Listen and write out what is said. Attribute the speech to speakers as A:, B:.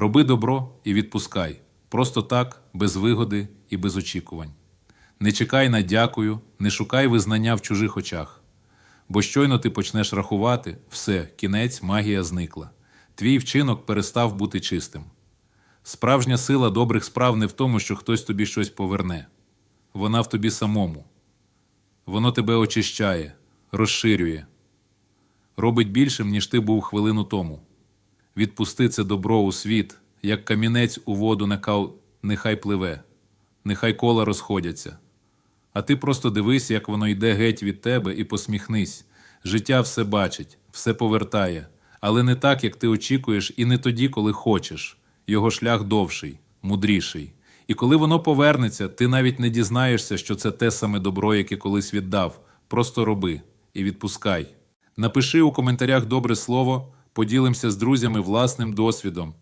A: Роби добро і відпускай. Просто так, без вигоди і без очікувань. Не чекай на дякую, не шукай визнання в чужих очах. Бо щойно ти почнеш рахувати, все, кінець, магія зникла. Твій вчинок перестав бути чистим. Справжня сила добрих справ не в тому, що хтось тобі щось поверне. Вона в тобі самому. Воно тебе очищає, розширює, робить більшим, ніж ти був хвилину тому. Відпусти це добро у світ, як камінець у воду накав, нехай пливе, нехай кола розходяться. А ти просто дивись, як воно йде геть від тебе, і посміхнись. Життя все бачить, все повертає, але не так, як ти очікуєш, і не тоді, коли хочеш. Його шлях довший, мудріший. І коли воно повернеться, ти навіть не дізнаєшся, що це те саме добро, яке колись віддав. Просто роби і відпускай. Напиши у коментарях добре слово, поділимося з друзями власним досвідом